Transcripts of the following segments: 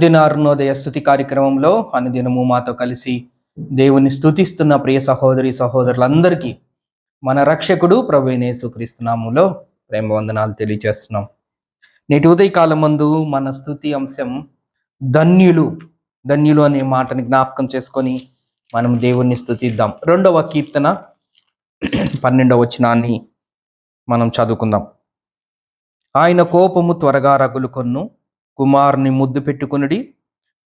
అనుదిన అరుణోదయ స్థుతి కార్యక్రమంలో అనుదినము మాతో కలిసి దేవుని స్థుతిస్తున్న ప్రియ సహోదరి సహోదరులందరికీ మన రక్షకుడు ప్రభు ప్రేమ వందనాలు తెలియజేస్తున్నాం. నేటి ఉదయకాలం ముందు మన స్థుతి అంశం ధన్యులు. ధన్యులు అనే మాటని జ్ఞాపకం చేసుకొని మనం దేవుణ్ణి స్థుతిద్దాం రెండవ కీర్తన పన్నెండవ వచనాన్ని మనం చదువుకుందాం. ఆయన కోపము త్వరగా రగులు కొన్ను కుమారుని ముద్దు పెట్టుకునుడి.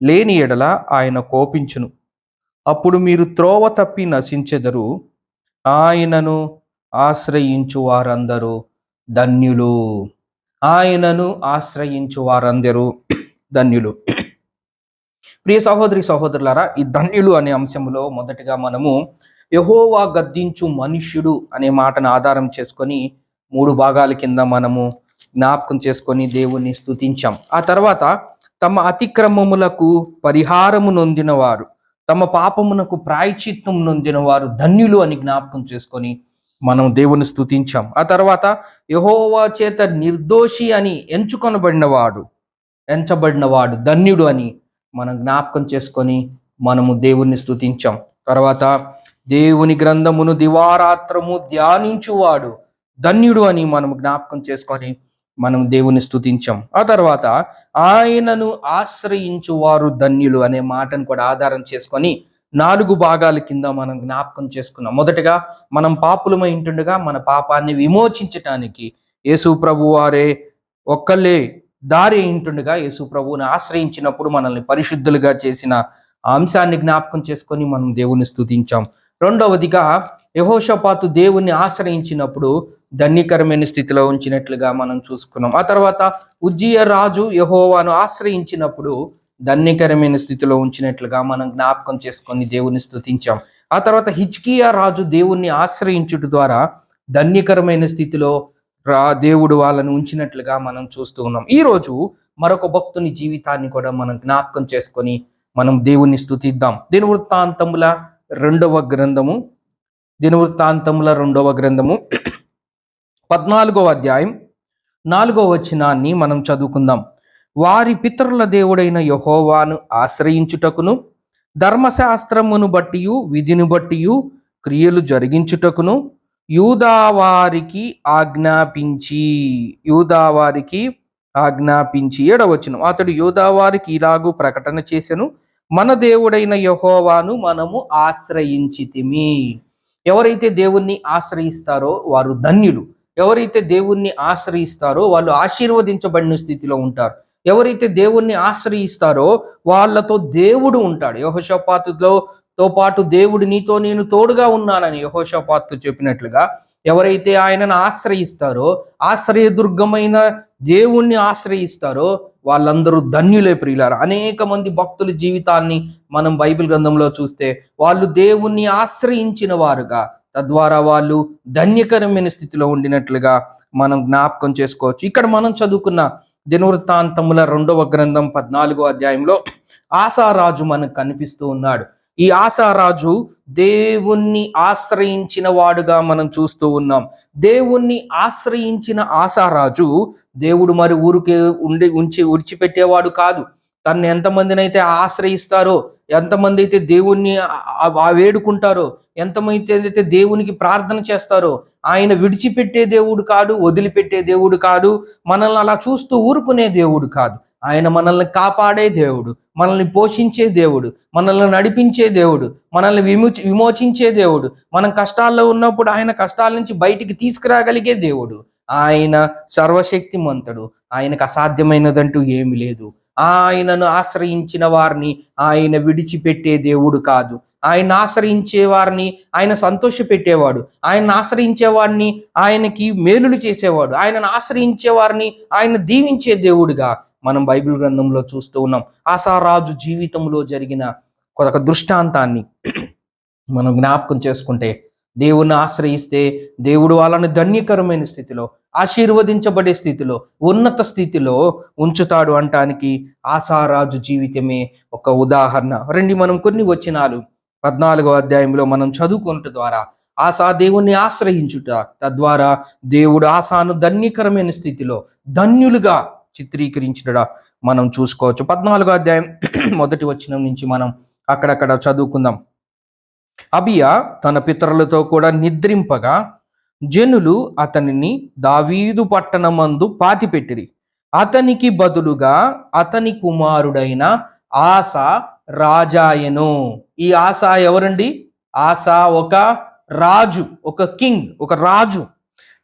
లేని ఎడల ఆయన కోపించును. అప్పుడు మీరు త్రోవ తప్పి నశించెదరు. ఆయనను ఆశ్రయించు వారందరూ ధన్యులు. ఆయనను ఆశ్రయించు వారందరూ ధన్యులు. ప్రియ సహోదరి సహోదరులారా ఈ ధన్యులు అనే అంశంలో మొదటిగా మనము యహోవా గద్దించు మనుష్యుడు అనే మాటను ఆధారం చేసుకొని మూడు భాగాల కింద మనము జ్ఞాపకం చేసుకొని దేవుణ్ణి స్థుతించాం ఆ తర్వాత తమ అతిక్రమములకు పరిహారము నొందినవారు తమ పాపమునకు ప్రాయచిత్వం నొందిన వారు ధన్యులు అని జ్ఞాపకం చేసుకొని మనం దేవుని స్థుతించాం ఆ తర్వాత యహోవా చేత నిర్దోషి అని ఎంచుకొనబడినవాడు ఎంచబడినవాడు ధన్యుడు అని మనం జ్ఞాపకం చేసుకొని మనము దేవుణ్ణి స్థుతించాం తర్వాత దేవుని గ్రంథమును దివారాత్రము ధ్యానించువాడు ధన్యుడు అని మనం జ్ఞాపకం చేసుకొని మనం దేవుని స్థుతించాం ఆ తర్వాత ఆయనను ఆశ్రయించు వారు ధన్యులు అనే మాటను కూడా ఆధారం చేసుకొని నాలుగు భాగాల కింద మనం జ్ఞాపకం చేసుకున్నాం. మొదటగా మనం పాపులమై ఉంటుండగా మన పాపాన్ని విమోచించటానికి యేసు ప్రభు వారే ఒక్కళ్ళే దారి ఉంటుండగా యేసు ప్రభువుని ఆశ్రయించినప్పుడు మనల్ని పరిశుద్ధులుగా చేసిన అంశాన్ని జ్ఞాపకం చేసుకొని మనం దేవుని స్థుతించాం రెండవదిగా యహోషపాతు దేవుణ్ణి ఆశ్రయించినప్పుడు ధన్యకరమైన స్థితిలో ఉంచినట్లుగా మనం చూసుకున్నాం. ఆ తర్వాత ఉజ్జీయ రాజు యహోవాను ఆశ్రయించినప్పుడు ధన్యకరమైన స్థితిలో ఉంచినట్లుగా మనం జ్ఞాపకం చేసుకొని దేవుని స్థుతించాం ఆ తర్వాత హిచ్కియా రాజు దేవుణ్ణి ఆశ్రయించుట ద్వారా ధన్యకరమైన స్థితిలో రా దేవుడు వాళ్ళని ఉంచినట్లుగా మనం చూస్తూ ఉన్నాం. ఈరోజు మరొక భక్తుని జీవితాన్ని కూడా మనం జ్ఞాపకం చేసుకొని మనం దేవుణ్ణి స్తుతిద్దాం. దినవృత్తాంతముల రెండవ గ్రంథము దినవృత్తాంతముల రెండవ గ్రంథము పద్నాలుగో అధ్యాయం నాలుగవ వచనాన్ని మనం చదువుకుందాం. వారి పితరుల దేవుడైన యహోవాను ఆశ్రయించుటకును ధర్మశాస్త్రమును బట్టియు విధిని బట్టియు క్రియలు జరిగించుటకును యూదావారికి ఆజ్ఞాపించి యూదావారికి ఆజ్ఞాపించి ఏడవచ్చును అతడు యూదావారికి ఇలాగూ ప్రకటన చేసెను మన దేవుడైన యహోవాను మనము ఆశ్రయించితిమి. ఎవరైతే దేవుణ్ణి ఆశ్రయిస్తారో వారు ధన్యులు. ఎవరైతే దేవుణ్ణి ఆశ్రయిస్తారో వాళ్ళు ఆశీర్వదించబడిన స్థితిలో ఉంటారు. ఎవరైతే దేవుణ్ణి ఆశ్రయిస్తారో వాళ్ళతో దేవుడు ఉంటాడు. యహోషపాతుతో తో పాటు దేవుడు నీతో నేను తోడుగా ఉన్నానని యహోషపాతు చెప్పినట్లుగా ఎవరైతే ఆయనను ఆశ్రయిస్తారో ఆశ్రయదుర్గమైన దేవుణ్ణి ఆశ్రయిస్తారో వాళ్ళందరూ ధన్యులే ప్రియులారు. అనేక మంది భక్తుల జీవితాన్ని మనం బైబిల్ గ్రంథంలో చూస్తే వాళ్ళు దేవుణ్ణి ఆశ్రయించిన వారుగా తద్వారా వాళ్ళు ధన్యకరమైన స్థితిలో ఉండినట్లుగా మనం జ్ఞాపకం చేసుకోవచ్చు. ఇక్కడ మనం చదువుకున్న దినవృత్తాంతముల రెండవ గ్రంథం పద్నాలుగో అధ్యాయంలో ఆశారాజు మనకు కనిపిస్తూ ఉన్నాడు. ఈ ఆశారాజు దేవుణ్ణి ఆశ్రయించిన వాడుగా మనం చూస్తూ ఉన్నాం. దేవుణ్ణి ఆశ్రయించిన ఆశారాజు దేవుడు మరి ఊరికే ఉండి ఉంచి విడిచిపెట్టేవాడు కాదు. తను ఎంతమందినైతే ఆశ్రయిస్తారో ఎంతమంది అయితే దేవుణ్ణి వేడుకుంటారో ఎంతమైతే ఏదైతే దేవునికి ప్రార్థన చేస్తారో ఆయన విడిచిపెట్టే దేవుడు కాదు వదిలిపెట్టే దేవుడు కాదు మనల్ని అలా చూస్తూ ఊరుకునే దేవుడు కాదు. ఆయన మనల్ని కాపాడే దేవుడు మనల్ని పోషించే దేవుడు మనల్ని నడిపించే దేవుడు మనల్ని విమోచి విమోచించే దేవుడు మనం కష్టాల్లో ఉన్నప్పుడు ఆయన కష్టాల నుంచి బయటికి తీసుకురాగలిగే దేవుడు. ఆయన సర్వశక్తిమంతుడు ఆయనకు అసాధ్యమైనదంటూ ఏమి లేదు. ఆయనను ఆశ్రయించిన వారిని ఆయన విడిచిపెట్టే దేవుడు కాదు. ఆయన ఆశ్రయించే వారిని ఆయన సంతోష పెట్టేవాడు ఆయన ఆశ్రయించే వారిని ఆయనకి మేలులు చేసేవాడు. ఆయనను ఆశ్రయించే వారిని ఆయన దీవించే దేవుడిగా మనం బైబిల్ గ్రంథంలో చూస్తూ ఉన్నాం. ఆశారాజు జీవితంలో జరిగిన ఒక దృష్టాంతాన్ని మనం జ్ఞాపకం చేసుకుంటే దేవుణ్ణి ఆశ్రయిస్తే దేవుడు వాళ్ళని ధన్యకరమైన స్థితిలో ఆశీర్వదించబడే స్థితిలో ఉన్నత స్థితిలో ఉంచుతాడు అంటానికి ఆశారాజు జీవితమే ఒక ఉదాహరణ. రండి మనం కొన్ని వచ్చినాలు పద్నాలుగో అధ్యాయంలో మనం చదువుకున్నట ద్వారా ఆశా దేవుణ్ణి ఆశ్రయించుట తద్వారా దేవుడు ఆశాను ధన్యకరమైన స్థితిలో ధన్యులుగా చిత్రీకరించుట మనం చూసుకోవచ్చు. పద్నాలుగో అధ్యాయం మొదటి వచ్చిన నుంచి మనం అక్కడక్కడ చదువుకుందాం. అబియా తన పితరులతో కూడా నిద్రింపగా జనులు అతనిని దావీదు పట్టణమందు పాతిపెట్టిరి. అతనికి బదులుగా అతని కుమారుడైన ఆశ రాజాయను. ఈ ఆశా ఎవరండి? ఆశా ఒక రాజు ఒక కింగ్ ఒక రాజు.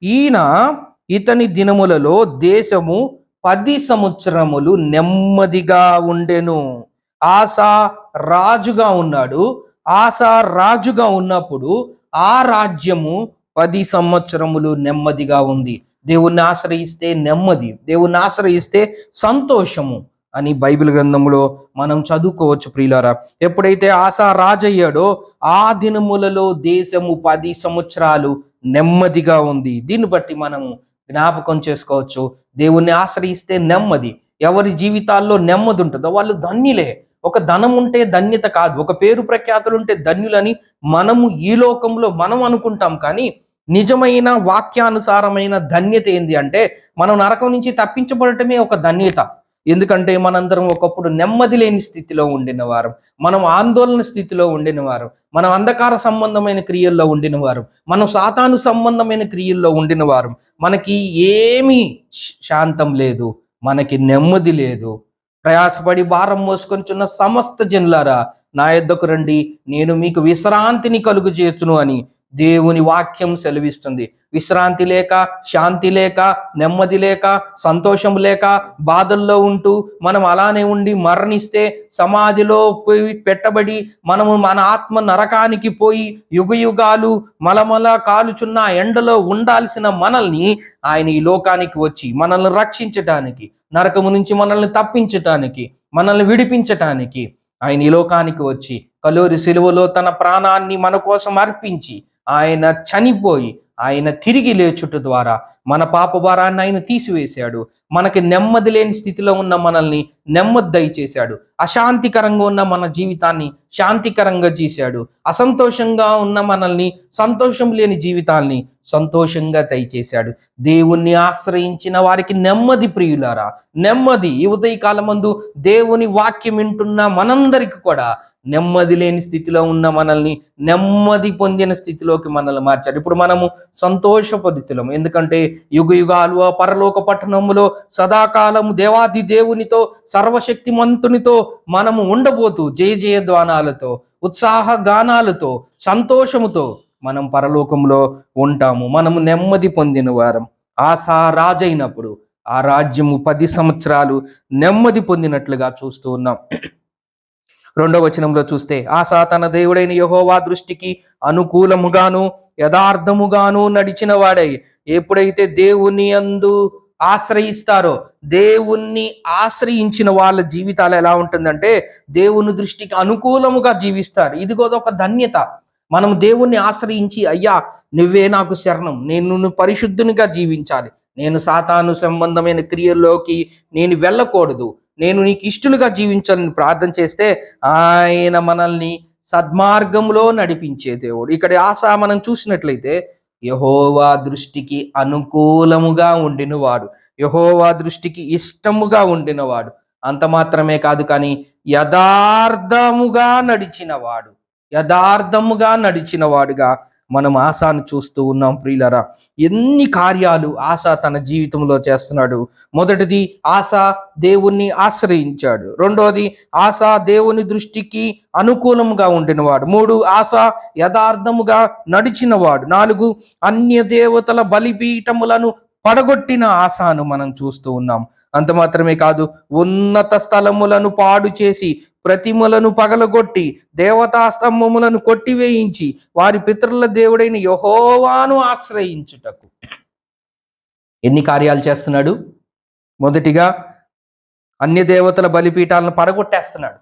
ఈయన ఇతని దినములలో దేశము పది సంవత్సరములు నెమ్మదిగా ఉండెను. ఆశా రాజుగా ఉన్నాడు. ఆశా రాజుగా ఉన్నప్పుడు ఆ రాజ్యము పది సంవత్సరములు నెమ్మదిగా ఉంది. దేవుణ్ణి ఆశ్రయిస్తే నెమ్మది దేవుణ్ణి ఆశ్రయిస్తే సంతోషము. అని బైబిల్ గ్రంథంలో మనం చదువుకోవచ్చు ప్రియులారా. ఎప్పుడైతే ఆశా రాజయ్యాడో ఆ దినములలో దేశము పది సంవత్సరాలు నెమ్మదిగా ఉంది. దీన్ని బట్టి మనము జ్ఞాపకం చేసుకోవచ్చు. దేవుణ్ణి ఆశ్రయిస్తే నెమ్మది. ఎవరి జీవితాల్లో నెమ్మది ఉంటుందో వాళ్ళు ధన్యులే. ఒక ధనం ఉంటే ధన్యత కాదు. ఒక పేరు ప్రఖ్యాతులు ఉంటే ధన్యులని మనము ఈ లోకంలో మనం అనుకుంటాం. కానీ నిజమైన వాక్యానుసారమైన ధన్యత ఏంది అంటే మనం నరకం నుంచి తప్పించబడటమే ఒక ధన్యత. ఎందుకంటే మనందరం ఒకప్పుడు నెమ్మది లేని స్థితిలో ఉండిన వారం మనం ఆందోళన స్థితిలో ఉండిన వారం మనం అంధకార సంబంధమైన క్రియల్లో ఉండిన వారం మనం సాతాను సంబంధమైన క్రియల్లో ఉండిన వారం మనకి ఏమీ శాంతం లేదు. మనకి నెమ్మది లేదు. ప్రయాసపడి భారం మోసుకొంచున్న సమస్త జనులారా నా యొద్దకు రండి. నేను మీకు విశ్రాంతిని కలుగు చేతును అని దేవుని వాక్యం సెలవిస్తుంది. విశ్రాంతి లేక శాంతి లేక నెమ్మది లేక సంతోషం లేక బాధల్లో ఉంటూ మనం అలానే ఉండి మరణిస్తే సమాధిలో పోయి పెట్టబడి మనము మన ఆత్మ నరకానికి పోయి యుగయుగాలు మలమల కాలుచున్న ఎండలో ఉండాల్సిన మనల్ని ఆయన ఈ లోకానికి వచ్చి మనల్ని రక్షించటానికి నరకము నుంచి మనల్ని తప్పించటానికి మనల్ని విడిపించటానికి ఆయన ఈ లోకానికి వచ్చి కలూరి సిలువలో తన ప్రాణాన్ని మన కోసం అర్పించి ఆయన చనిపోయి ఆయన తిరిగి లేచుట ద్వారా మన పాపభారాన్ని ఆయన తీసివేశాడు. మనకి నెమ్మది లేని స్థితిలో ఉన్న మనల్ని నెమ్మది దయచేశాడు. అశాంతికరంగా ఉన్న మన జీవితాన్ని శాంతికరంగా చేశాడు అసంతోషంగా ఉన్న మనల్ని సంతోషం లేని జీవితాల్ని సంతోషంగా దయచేశాడు. దేవుణ్ణి ఆశ్రయించిన వారికి నెమ్మది ప్రియులారా. నెమ్మది ఈ ఉదయకాలమందు దేవుని వాక్యం వింటున్న మనందరికి కూడా నెమ్మది లేని స్థితిలో ఉన్న మనల్ని నెమ్మది పొందిన స్థితిలోకి మనల్ని మార్చాడు. ఇప్పుడు మనము సంతోషపరితులం ఎందుకంటే యుగ యుగాలు ఆ పరలోక పట్టణములో సదాకాలము దేవాది దేవునితో సర్వశక్తిమంతునితో మనము ఉండబోతూ జయ జయ ద్వానాలతో ఉత్సాహ గానాలతో సంతోషముతో మనం పరలోకంలో ఉంటాము. మనము నెమ్మది పొందిన వారం. ఆశా రాజైనప్పుడు ఆ రాజ్యము పది సంవత్సరాలు నెమ్మది పొందినట్లుగా చూస్తూ ఉన్నాం. రెండవ వచనంలో చూస్తే ఆ తన దేవుడైన యహోవా దృష్టికి అనుకూలముగాను యథార్థముగాను నడిచిన వాడై ఎప్పుడైతే దేవుని అందు ఆశ్రయిస్తారో దేవుణ్ణి ఆశ్రయించిన వాళ్ళ జీవితాలు ఎలా ఉంటుందంటే దేవుని దృష్టికి అనుకూలముగా జీవిస్తారు. ఇదిగో ఒక ధన్యత. మనం దేవుణ్ణి ఆశ్రయించి అయ్యా నువ్వే నాకు శరణం. నేను నిన్ను పరిశుద్ధునిగా జీవించాలి. నేను సాతాను సంబంధమైన క్రియల్లోకి నేను వెళ్ళకూడదు. నేను నీకు ఇష్టలుగా జీవించాలని ప్రార్థన చేస్తే ఆయన మనల్ని సద్మార్గంలో నడిపించే దేవుడు. ఇక్కడ ఆశ మనం చూసినట్లయితే యహోవా దృష్టికి అనుకూలముగా ఉండినవాడు. యహోవా దృష్టికి ఇష్టముగా ఉండినవాడు. అంత మాత్రమే కాదు కానీ యథార్థముగా నడిచినవాడు. యథార్థముగా నడిచినవాడుగా మనం ఆశాను చూస్తూ ఉన్నాం ప్రియులరా. ఎన్ని కార్యాలు ఆశ తన జీవితంలో చేస్తున్నాడు. మొదటిది ఆశ దేవుణ్ణి ఆశ్రయించాడు. రెండోది ఆశ దేవుని దృష్టికి అనుకూలముగా ఉండినవాడు. మూడు ఆశ యథార్థముగా నడిచినవాడు. నాలుగు అన్య దేవతల బలిపీఠములను పడగొట్టిన ఆశాను మనం చూస్తూ ఉన్నాం. అంత మాత్రమే కాదు ఉన్నత స్థలములను పాడు చేసి ప్రతిమలను పగలగొట్టి దేవతా స్తంభములను కొట్టివేయించి వారి పితరుల దేవుడైన యహోవాను ఆశ్రయించుటకు. ఎన్ని కార్యాలు చేస్తున్నాడు? మొదటిగా అన్య దేవతల బలిపీఠాలను పడగొట్టేస్తున్నాడు.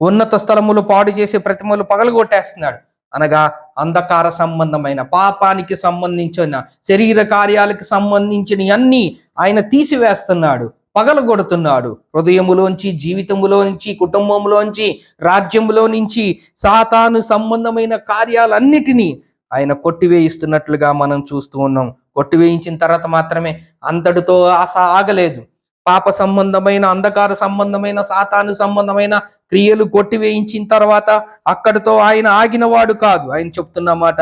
ఉన్నత స్థలములు పాడు చేసే ప్రతిమలు పగలగొట్టేస్తున్నాడు. అనగా అంధకార సంబంధమైన పాపానికి సంబంధించిన శరీర కార్యాలకు సంబంధించిన అన్ని ఆయన తీసివేస్తున్నాడు. పగలగొడుతున్నాడు. హృదయములోంచి జీవితములోంచి కుటుంబంలోంచి రాజ్యములో నుంచి సాతాను సంబంధమైన కార్యాలన్నిటినీ ఆయన కొట్టివేయిస్తున్నట్లుగా మనం చూస్తూ ఉన్నాం. కొట్టివేయించిన తర్వాత మాత్రమే అంతటితో ఆశ ఆగలేదు. పాప సంబంధమైన అంధకార సంబంధమైన సాతాను సంబంధమైన క్రియలు కొట్టివేయించిన తర్వాత అక్కడితో ఆయన ఆగినవాడు కాదు. ఆయన చెప్తున్న మాట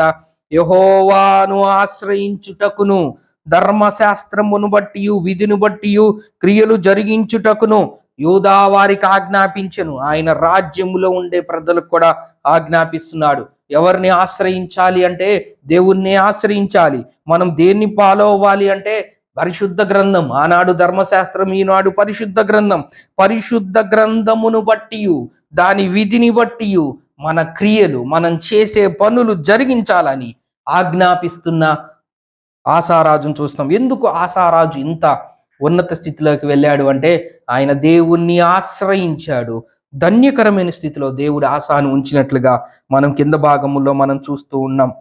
యహోవాను ఆశ్రయించుటకును ధర్మశాస్త్రమును బట్టి విధిని బట్టి క్రియలు జరిగించుటకును యూదా వారికి ఆజ్ఞాపించను. ఆయన రాజ్యములో ఉండే ప్రజలకు కూడా ఆజ్ఞాపిస్తున్నాడు. ఎవరిని ఆశ్రయించాలి అంటే దేవుణ్ణి ఆశ్రయించాలి. మనం దేన్ని ఫాలో అవ్వాలి అంటే పరిశుద్ధ గ్రంథం. ఆనాడు ధర్మశాస్త్రం ఈనాడు పరిశుద్ధ గ్రంథం. పరిశుద్ధ గ్రంథమును బట్టి దాని విధిని బట్టి మన క్రియలు మనం చేసే పనులు జరిగించాలని ఆజ్ఞాపిస్తున్న ఆశారాజును చూస్తాం ఎందుకు ఆశారాజు ఇంత ఉన్నత స్థితిలోకి వెళ్ళాడు అంటే ఆయన దేవుణ్ణి ఆశ్రయించాడు. ధన్యకరమైన స్థితిలో దేవుడు ఆశాను ఉంచినట్లుగా మనం కింద భాగములో మనం చూస్తూ ఉన్నాం.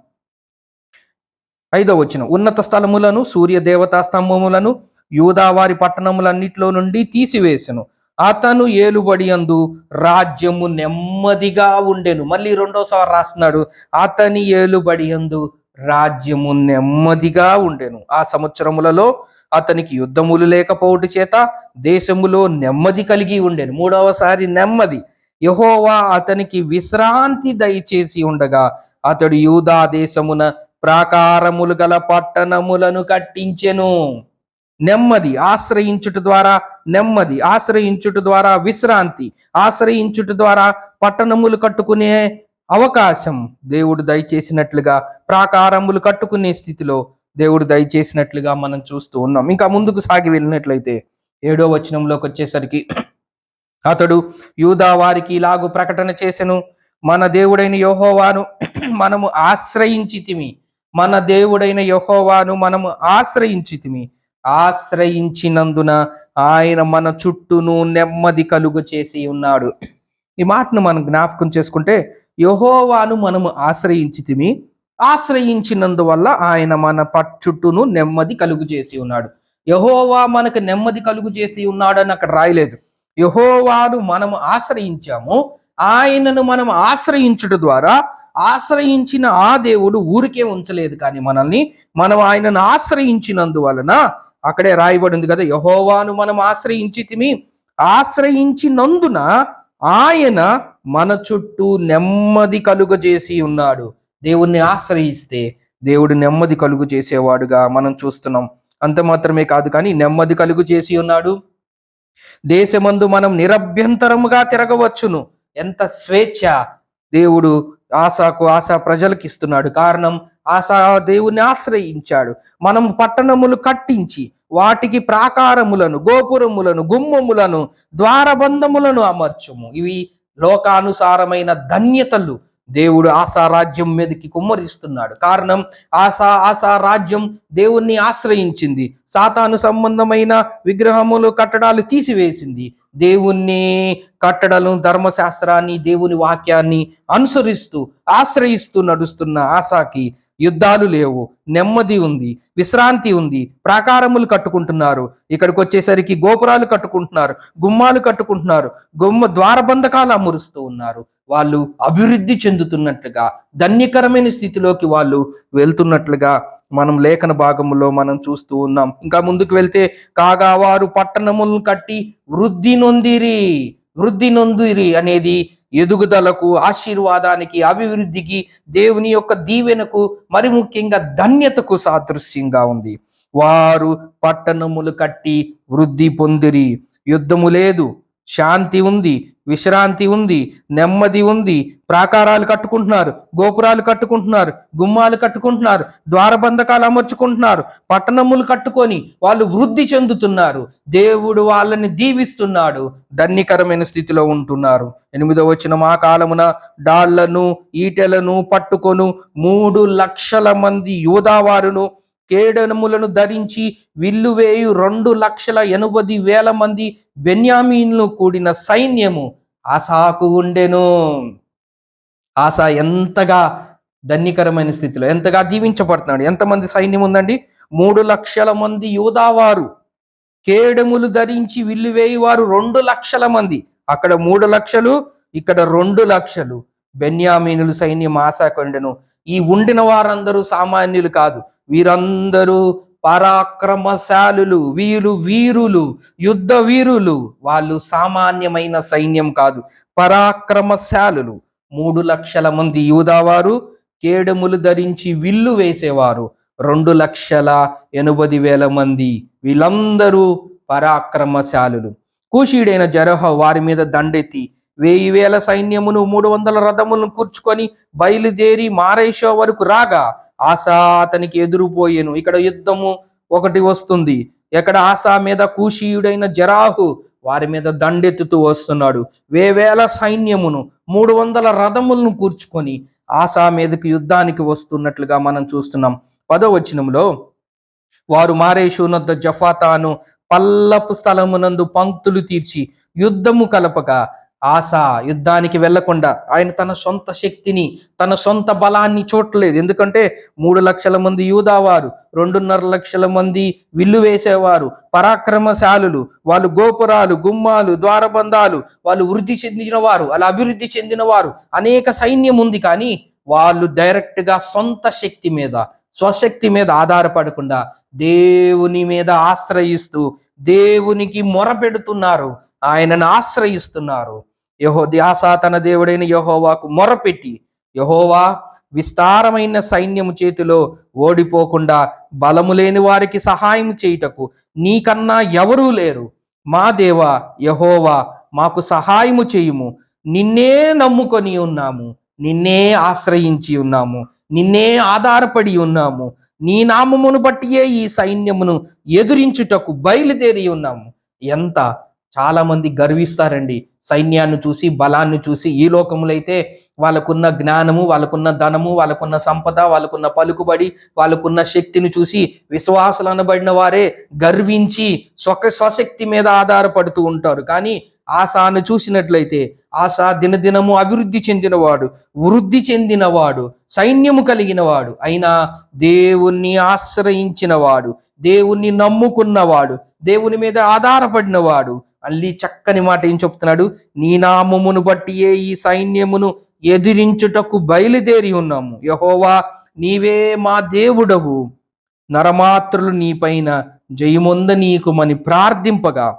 ఐదో వచ్చిన ఉన్నత స్థలములను సూర్య దేవతా స్తంభములను యూదావారి పట్టణములన్నిటిలో నుండి తీసివేసెను. అతను ఏలుబడి అందు రాజ్యము నెమ్మదిగా ఉండెను. మళ్ళీ రెండోసారి రాస్తున్నాడు. అతని ఏలుబడి అందు రాజ్యము నెమ్మదిగా ఉండెను. ఆ సంవత్సరములలో అతనికి యుద్ధములు లేకపోవటి చేత దేశములో నెమ్మది కలిగి ఉండెను. మూడవసారి నెమ్మది. యహోవా అతనికి విశ్రాంతి దయచేసి ఉండగా అతడు యూదా దేశమున ప్రాకారములు గల పట్టణములను కట్టించెను. నెమ్మది. ఆశ్రయించుట ద్వారా నెమ్మది. ఆశ్రయించుట ద్వారా విశ్రాంతి. ఆశ్రయించుట ద్వారా పట్టణములు కట్టుకునే అవకాశం. దేవుడు దయచేసినట్లుగా ప్రాకారములు కట్టుకునే స్థితిలో దేవుడు దయచేసినట్లుగా మనం చూస్తూ ఉన్నాం. ఇంకా ముందుకు సాగి వెళ్ళినట్లయితే ఏడో వచనంలోకి వచ్చేసరికి అతడు యూదా వారికి ఇలాగు ప్రకటన చేసెను మన దేవుడైన యహోవాను మనము ఆశ్రయించితిమి. మన దేవుడైన యహోవాను మనము ఆశ్రయించితిమి. ఆశ్రయించినందున ఆయన మన చుట్టూను నెమ్మది కలుగు చేసి ఉన్నాడు. ఈ మాటను మనం జ్ఞాపకం చేసుకుంటే యహోవాను మనము ఆశ్రయించితిమి. ఆశ్రయించినందువల్ల ఆయన మన చుట్టూను నెమ్మది కలుగు చేసి ఉన్నాడు. యహోవా మనకు నెమ్మది కలుగు చేసి ఉన్నాడని అక్కడ రాయలేదు. యహోవాను మనము ఆశ్రయించాము. ఆయనను మనం ఆశ్రయించుట ద్వారా ఆశ్రయించిన ఆ దేవుడు ఊరికే ఉంచలేదు కానీ మనల్ని మనం ఆయనను ఆశ్రయించినందువలన అక్కడే రాయబడింది కదా యహోవాను మనం ఆశ్రయించితిమి. ఆశ్రయించినందున ఆయన మన చుట్టూ నెమ్మది కలుగజేసి ఉన్నాడు. దేవుణ్ణి ఆశ్రయిస్తే దేవుడు నెమ్మది కలుగు చేసేవాడుగా మనం చూస్తున్నాం. అంత మాత్రమే కాదు కానీ నెమ్మది కలుగు చేసి ఉన్నాడు. దేశమందు మనం నిరభ్యంతరముగా తిరగవచ్చును. ఎంత స్వేచ్ఛ దేవుడు ఆశాకు ఆశా ప్రజలకు ఇస్తున్నాడు. కారణం ఆశా దేవుని ఆశ్రయించాడు. మనం పట్టణములు కట్టించి వాటికి ప్రాకారములను గోపురములను గుమ్మములను ద్వారబంధములను అమర్చము. ఇవి లోకానుసారమైన ధన్యతలు దేవుడు ఆశా రాజ్యం మీదకి కుమ్మరిస్తున్నాడు. కారణం ఆశా ఆశా రాజ్యం దేవుణ్ణి ఆశ్రయించింది. సాతాను సంబంధమైన విగ్రహములు కట్టడాలు తీసివేసింది. దేవుణ్ణి కట్టడలు ధర్మశాస్త్రాన్ని దేవుని వాక్యాన్ని అనుసరిస్తూ ఆశ్రయిస్తూ నడుస్తున్న ఆశాకి యుద్ధాలు లేవు. నెమ్మది ఉంది. విశ్రాంతి ఉంది. ప్రాకారములు కట్టుకుంటున్నారు. ఇక్కడికి వచ్చేసరికి గోపురాలు కట్టుకుంటున్నారు. గుమ్మాలు కట్టుకుంటున్నారు. గుమ్మ ద్వారబంధకాలు అమరుస్తూ ఉన్నారు. వాళ్ళు అభివృద్ధి చెందుతున్నట్లుగా ధన్యకరమైన స్థితిలోకి వాళ్ళు వెళ్తున్నట్లుగా మనం లేఖన భాగంలో మనం చూస్తూ ఉన్నాం. ఇంకా ముందుకు వెళ్తే కాగా వారు పట్టణములను కట్టి వృద్ధి నొందిరి వృద్ధి నొందిరి అనేది ఎదుగుదలకు ఆశీర్వాదానికి అభివృద్ధికి దేవుని యొక్క దీవెనకు మరి ముఖ్యంగా ధన్యతకు సాదృశ్యంగా ఉంది. వారు పట్టణములు కట్టి వృద్ధి పొందిరి. యుద్ధము లేదు శాంతి ఉంది. విశ్రాంతి ఉంది నెమ్మది ఉంది. ప్రాకారాలు కట్టుకుంటున్నారు గోపురాలు కట్టుకుంటున్నారు గుమ్మాలు కట్టుకుంటున్నారు ద్వారబంధకాలు అమర్చుకుంటున్నారు పట్టణములు కట్టుకొని వాళ్ళు వృద్ధి చెందుతున్నారు. దేవుడు వాళ్ళని దీవిస్తున్నాడు ధన్యకరమైన స్థితిలో ఉంటున్నారు. ఎనిమిదో వచ్చిన మా కాలమున డాళ్ళను ఈటెలను పట్టుకొను మూడు లక్షల మంది యోధావారును కేడనములను ధరించి విల్లువేయు రెండు లక్షల ఎనభై వేల మంది బెన్యామీన్లు కూడిన సైన్యము ఆశాకు ఉండెను. ఆశ ఎంతగా ధన్యకరమైన స్థితిలో ఎంతగా దీవించబడుతున్నాడు. ఎంతమంది సైన్యం ఉందండి? మూడు లక్షల మంది యోధావారు కేడములు ధరించి విల్లు వేయువారు రెండు లక్షల మంది. అక్కడ మూడు లక్షలు ఇక్కడ రెండు లక్షలు. బెన్యామీనులు సైన్యం ఆశ కొండెను ఈ ఉండిన వారందరూ సామాన్యులు కాదు. వీరందరూ పరాక్రమశాలులు వీరు వీరులు యుద్ధ వీరులు. వాళ్ళు సామాన్యమైన సైన్యం కాదు పరాక్రమశాలులు. మూడు లక్షల మంది యూదావారు కేడములు ధరించి విల్లు వేసేవారు. రెండు లక్షల ఎనభై వేల మంది. వీళ్ళందరూ పరాక్రమశాలులు. కూషీడైన జరహ వారి మీద దండెత్తి వెయ్యి వేల సైన్యమును మూడు వందల రథములను కూర్చుకొని బయలుదేరి మారేషో వరకు రాగా ఆశా అతనికి ఎదురుపోయేను. ఇక్కడ యుద్ధము ఒకటి వస్తుంది. ఎక్కడ ఆశా మీద కూషీయుడైన జరాహు వారి మీద దండెత్తుతూ వస్తున్నాడు. వేవేల సైన్యమును మూడు వందల రథములను కూర్చుకొని ఆశా మీదకి యుద్ధానికి వస్తున్నట్లుగా మనం చూస్తున్నాం. పదవచనంలో వారు మారేషునొద్ద జఫాతాను పల్లపు స్థలమునందు పంక్తులు తీర్చి యుద్ధము కలపక ఆశ యుద్ధానికి వెళ్ళకుండా ఆయన తన సొంత శక్తిని తన సొంత బలాన్ని చూడలేదు. ఎందుకంటే మూడు లక్షల మంది యూదావారు రెండున్నర లక్షల మంది విల్లు వేసేవారు పరాక్రమశాలులు. వాళ్ళు గోపురాలు గుమ్మాలు ద్వారబంధాలు వాళ్ళు వృద్ధి చెందినవారు అలా అభివృద్ధి చెందినవారు అనేక సైన్యం ఉంది కానీ వాళ్ళు డైరెక్ట్గా సొంత శక్తి మీద స్వశక్తి మీద ఆధారపడకుండా దేవుని మీద ఆశ్రయిస్తూ దేవునికి మొరపెడుతున్నారు. ఆయనను ఆశ్రయిస్తున్నారు. యహో ధ్యాస తన దేవుడైన యహోవాకు మొరపెట్టి యహోవా విస్తారమైన సైన్యము చేతిలో ఓడిపోకుండా బలము లేని వారికి సహాయం చేయుటకు నీకన్నా ఎవరూ లేరు. మా దేవ యహోవా మాకు సహాయము చేయుము. నిన్నే నమ్ముకొని ఉన్నాము. నిన్నే ఆశ్రయించి ఉన్నాము. నిన్నే ఆధారపడి ఉన్నాము. నీ నామమును బట్టియే ఈ సైన్యమును ఎదురించుటకు బయలుదేరి ఉన్నాము. ఎంత? చాలామంది గర్విస్తారండి. సైన్యాన్ని చూసి బలాన్ని చూసి ఈ లోకములో అయితే వాళ్ళకున్న జ్ఞానము వాళ్ళకున్న ధనము వాళ్ళకున్న సంపద వాళ్ళకున్న పలుకుబడి వాళ్ళకున్న శక్తిని చూసి విశ్వాసులు అనబడిన వారే గర్వించి స్వక స్వశక్తి మీద ఆధారపడుతూ ఉంటారు. కానీ ఆశాను చూసినట్లయితే ఆశ దినదినము అభివృద్ధి చెందినవాడు వృద్ధి చెందినవాడు సైన్యము కలిగినవాడు అయినా దేవుణ్ణి ఆశ్రయించినవాడు దేవుణ్ణి నమ్ముకున్నవాడు దేవుని మీద ఆధారపడినవాడు అల్లి చక్కని మాట ఏం చెప్తున్నాడు? నీ నామమును బట్టియే ఈ సైన్యమును ఎదిరించుటకు బయలుదేరి ఉన్నాము. యహోవా నీవే మా దేవుడవు. నరమాత్రులు నీపైన జయముంద నీకుమని ప్రార్థింపగా.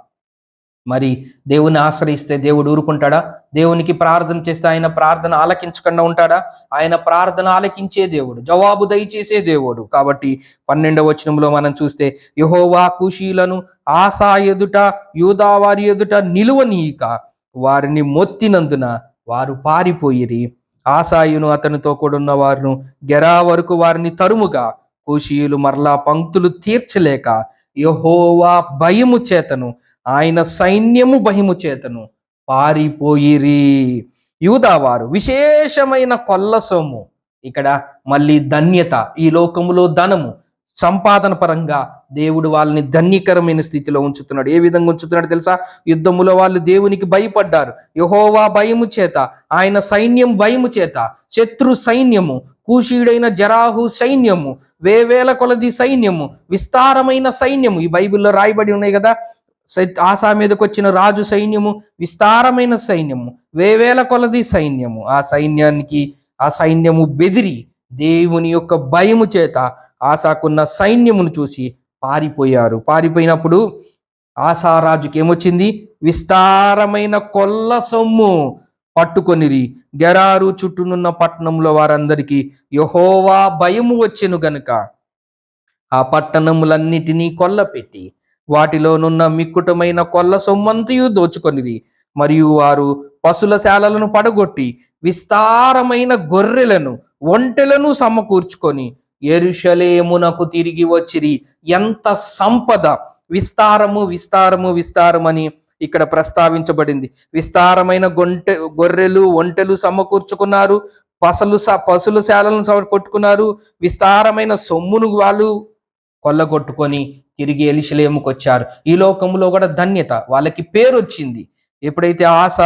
మరి దేవుని ఆశ్రయిస్తే దేవుడు ఊరుకుంటాడా? దేవునికి ప్రార్థన చేస్తే ఆయన ప్రార్థన ఆలకించకుండా ఉంటాడా? ఆయన ప్రార్థన ఆలకించే దేవుడు జవాబు దయచేసే దేవుడు. కాబట్టి పన్నెండవ వచనంలో మనం చూస్తే యహోవా కుషీలను ఆశా ఎదుట యూదావారి ఎదుట నిలువనీయక వారిని మొత్తినందున వారు పారిపోయిరి. ఆశాయును అతనితో కూడున్న వారును గెరా వరకు వారిని తరుముగా కూషీయులు మరలా పంక్తులు తీర్చలేక యహోవా భయము చేతను ఆయన సైన్యము భయము చేతను పారిపోయిరి. యూదావారు విశేషమైన కొల్ల సొమ్ము. ఇక్కడ మళ్ళీ ధన్యత ఈ లోకములో ధనము. సంపాదన పరంగా దేవుడు వాళ్ళని ధన్యకరమైన స్థితిలో ఉంచుతున్నాడు. ఏ విధంగా ఉంచుతున్నాడు తెలుసా? యుద్ధములో వాళ్ళు దేవునికి భయపడ్డారు. యహోవా భయము చేత ఆయన సైన్యం భయము చేత శత్రు సైన్యము కూషీడైన జరాహు సైన్యము వేవేల కొలది సైన్యము విస్తారమైన సైన్యము. ఈ బైబిల్లో రాయబడి ఉన్నాయి కదా ఆశా మీదకి వచ్చిన రాజు సైన్యము విస్తారమైన సైన్యము వేవేల కొలది సైన్యము. ఆ సైన్యానికి ఆ సైన్యము బెదిరి దేవుని యొక్క భయము చేత ఆశాకున్న సైన్యమును చూసి పారిపోయారు. పారిపోయినప్పుడు ఆశారాజుకి ఏమొచ్చింది? విస్తారమైన కొల్ల సొమ్ము పట్టుకొనిరి. గెరారు చుట్టూనున్న పట్టణంలో వారందరికీ యహోవా భయము వచ్చెను గనుక. ఆ పట్టణములన్నిటినీ కొల్లపెట్టి వాటిలోనున్న మిక్కుటమైన కొల్ల సొమ్మంతయు దోచుకొనిది మరియు వారు పశుల శాలలను పడగొట్టి విస్తారమైన గొర్రెలను ఒంటెలను సమకూర్చుకొని ఎరుషలేమునకు తిరిగి వచ్చిరి. ఎంత సంపద! విస్తారము విస్తారము విస్తారమని ఇక్కడ ప్రస్తావించబడింది. విస్తారమైన గొంటె గొర్రెలు ఒంటెలు సమకూర్చుకున్నారు. పసలు స- పశుల శాలను కొట్టుకున్నారు విస్తారమైన సొమ్మును వాళ్ళు కొల్లగొట్టుకొని తిరిగి ఎలిశలేముకు వచ్చారు ఈ లోకంలో కూడా ధన్యత. వాళ్ళకి పేరు వచ్చింది ఎప్పుడైతే ఆశ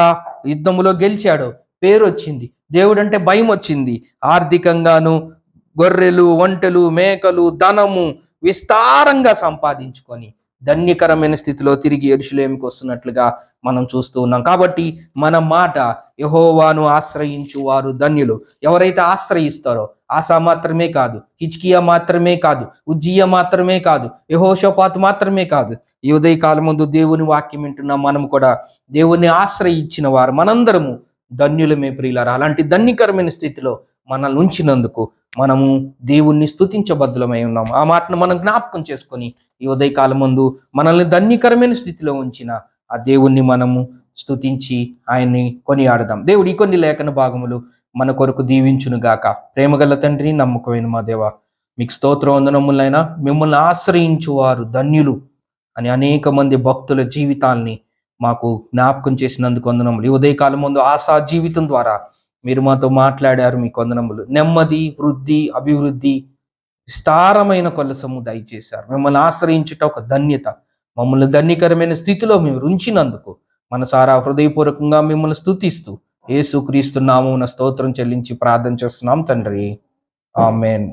యుద్ధములో గెలిచాడో పేరు వచ్చింది దేవుడు అంటే భయం వచ్చింది ఆర్థికంగాను గొర్రెలు ఒంటెలు మేకలు ధనము విస్తారంగా సంపాదించుకొని ధన్యకరమైన స్థితిలో తిరిగి ఎరుషులేమికి వస్తున్నట్లుగా మనం చూస్తూ ఉన్నాం. కాబట్టి మన మాట యహోవాను ఆశ్రయించు వారు ధన్యులు. ఎవరైతే ఆశ్రయిస్తారో ఆశా మాత్రమే కాదు హిచ్కియా మాత్రమే కాదు ఉజ్జియ మాత్రమే కాదు యహోషోపాత్ మాత్రమే కాదు ఈ ఉదయకాలం ముందు దేవుని వాక్యం వింటున్న మనం కూడా దేవుని ఆశ్రయించిన వారు మనందరము ధన్యులమే ప్రియులారా. అలాంటి ధన్యకరమైన స్థితిలో మనల్ని ఉంచినందుకు మనము దేవుణ్ణి స్తుతించబద్దులమై ఉన్నాము ఆ మాటను మనం జ్ఞాపకం చేసుకొని ఈ ఉదయకాలం ముందు మనల్ని ధన్యకరమైన స్థితిలో ఉంచిన ఆ దేవుణ్ణి మనము స్తుతించి ఆయన్ని కొనియాడదాం. దేవుడు ఈ కొన్ని లేఖన భాగములు మన కొరకు దీవించును గాక ప్రేమగల తండ్రి నమ్మకమైన మా దేవ మీకు స్తోత్ర వందనములైనా మిమ్మల్ని ఆశ్రయించువారు ధన్యులు అని అనేక మంది భక్తుల జీవితాల్ని మాకు జ్ఞాపకం చేసినందుకు వందనములు. ఈ ఉదయకాలం ముందు ఆశా జీవితం ద్వారా మీరు మాతో మాట్లాడారు మీ వందనములు. నెమ్మది వృద్ధి అభివృద్ధి విస్తారమైన కొలసము దయచేశారు. మిమ్మల్ని ఆశ్రయించుట ఒక ధన్యత. మమ్మల్ని ధన్యకరమైన స్థితిలో మేము రుంచినందుకు మనసారా హృదయపూర్వకంగా మిమ్మల్ని స్థుతిస్తూ ఏసుక్రీస్తున్నాము నామమున స్తోత్రం చెల్లించి ప్రార్థన చేస్తున్నాం తండ్రి. ఆమెన్.